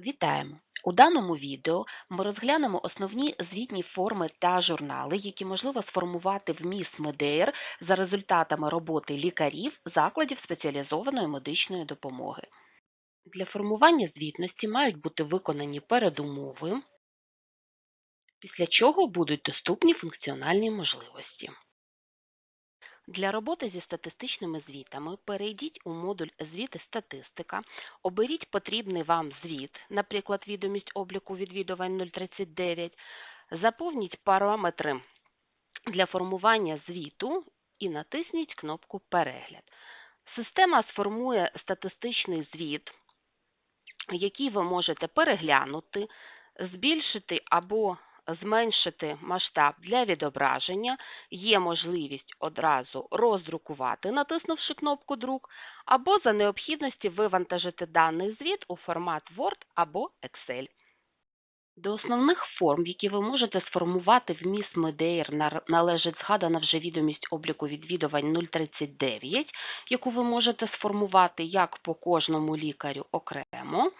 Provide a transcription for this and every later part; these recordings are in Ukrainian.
Вітаємо! У даному відео ми розглянемо основні звітні форми та журнали, які можливо сформувати в МІС МЕДЕР за результатами роботи лікарів закладів спеціалізованої медичної допомоги. Для формування звітності мають бути виконані передумови, після чого будуть доступні функціональні можливості. Для роботи зі статистичними звітами перейдіть у модуль Звіти статистика, оберіть потрібний вам звіт, наприклад, відомість обліку відвідувань 039, заповніть параметри для формування звіту і натисніть кнопку Перегляд. Система сформує статистичний звіт, який ви можете переглянути, збільшити або зменшити масштаб для відображення, є можливість одразу роздрукувати, натиснувши кнопку Друк, або за необхідності вивантажити даний звіт у формат Word або Excel. До основних форм, які ви можете сформувати в МІС МЕДЕЙР, належить згадана вже відомість обліку відвідувань 039, яку ви можете сформувати як по кожному лікарю окремо,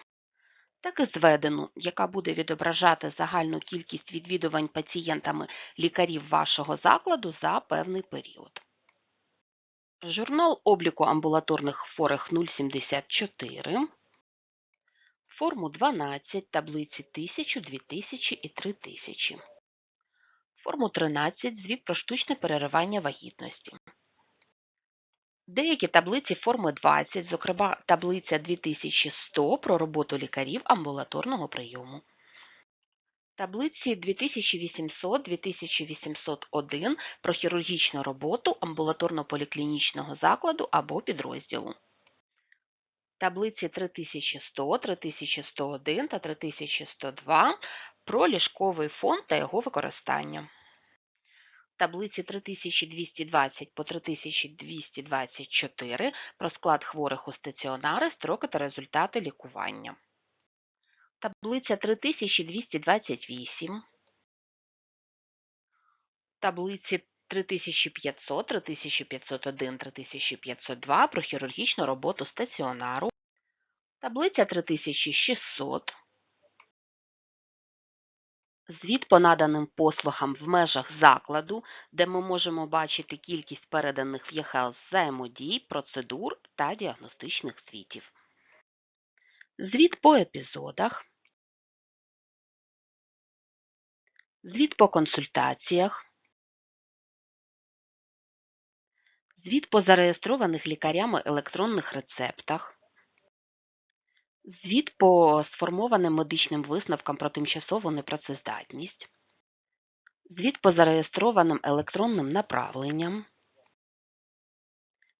так і зведену, яка буде відображати загальну кількість відвідувань пацієнтами лікарів вашого закладу за певний період. Журнал обліку амбулаторних хворих 074, форму 12, таблиці 1000, 2000 і 3000, форму 13, звіт про штучне переривання вагітності. Деякі таблиці форми 20, зокрема таблиця 2100 про роботу лікарів амбулаторного прийому. Таблиці 2800-2801 про хірургічну роботу амбулаторно-поліклінічного закладу або підрозділу. Таблиці 3100, 3101 та 3102 про ліжковий фонд та його використання таблиці 3220 по 3224 про склад хворих у стаціонари, строки та результати лікування. Таблиця 3228, таблиці 3500, 3501, 3502 про хірургічну роботу стаціонару, таблиця 3600, Звіт по наданим послугам в межах закладу, де ми можемо бачити кількість переданих в eHealth взаємодій, процедур та діагностичних звітів. Звіт по епізодах. Звіт по консультаціях. Звіт по зареєстрованих лікарями електронних рецептах. Звіт по сформованим медичним висновкам про тимчасову непрацездатність, звіт по зареєстрованим електронним направленням,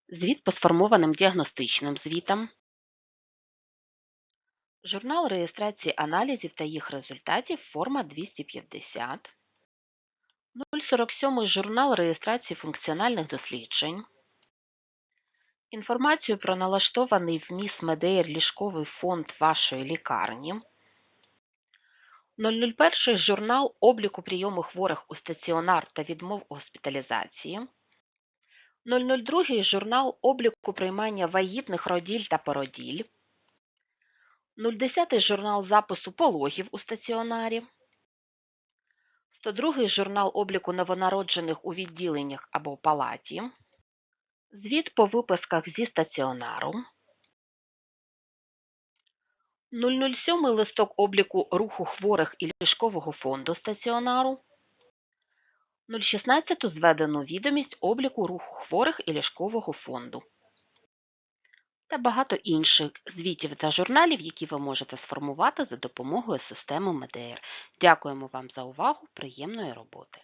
звіт по сформованим діагностичним звітам, журнал реєстрації аналізів та їх результатів, форма 250, 047 журнал реєстрації функціональних досліджень, Інформацію про налаштований в МІС МЕДЕЄР ліжковий фонд вашої лікарні. 001 журнал обліку прийому хворих у стаціонар та відмов у госпіталізації. 002 журнал обліку приймання вагітних роділь та породіль. 010 журнал запису пологів у стаціонарі. 102 журнал обліку новонароджених у відділеннях або палаті. Звіт по виписках зі стаціонару. 007 листок обліку руху хворих і ліжкового фонду стаціонару. 016 зведену відомість обліку руху хворих і ліжкового фонду. Та багато інших звітів та журналів, які ви можете сформувати за допомогою системи МЕДЕР. Дякуємо вам за увагу. Приємної роботи!